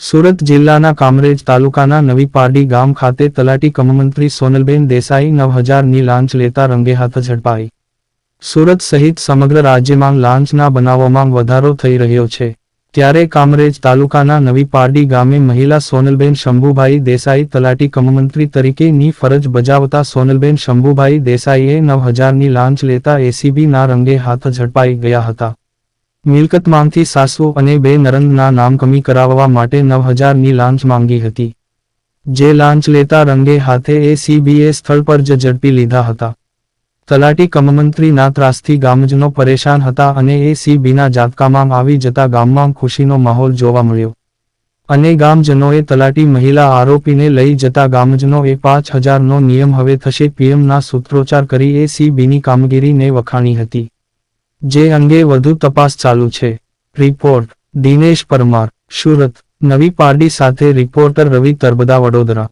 સુરત જિલ્લાના કામરેજ તાલુકાના નવી પારડી ગામ ખાતે તલાટી કમમંત્રી સોનલબેન દેસાઈ નવ હજારની લાંચ લેતા રંગે હાથ ઝડપાઈ. સુરત સહિત સમગ્ર રાજ્યમાં લાંચના બનાવોમાં વધારો થઈ રહ્યો છે. ત્યારે કામરેજ તાલુકાના નવી પારડી ગામે મહિલા સોનલબેન શંભુભાઈ દેસાઈ તલાટી કમમંત્રી તરીકેની ફરજ બજાવતા સોનલબેન શંભુભાઈ દેસાઈએ નવ હજારની લાંચ લેતા એસીબીના રંગે હાથ ઝડપાઈ ગયા હતા. મિલકતમાંથી સાસુ અને બે નરંગના નામ કમી કરાવવા માટે નવ હજારની લાંચ માંગી હતી. જે લાંચ લેતા રંગે હાથે એ સીબીએ સ્થળ પર જ ઝડપી લીધા હતા. તલાટી કમમંત્રીના ત્રાસથી ગામજનો પરેશાન હતા અને એ સીબીના જાતકામાં આવી જતા ગામમાં ખુશીનો માહોલ જોવા મળ્યો. અને ગામજનોએ તલાટી મહિલા આરોપીને લઈ જતા ગામજનોએ પાંચ હજારનો નિયમ હવે થશે પીએમના સૂત્રોચ્ચાર કરી એ સીબીની કામગીરીને વખાણી હતી. જે અંગે વધુ તપાસ ચાલુ છે. રિપોર્ટ, દિનેશ પરમાર, સુરત, નવી પારડી સાથે રિપોર્ટર રવિ તરબદા વડોદરા.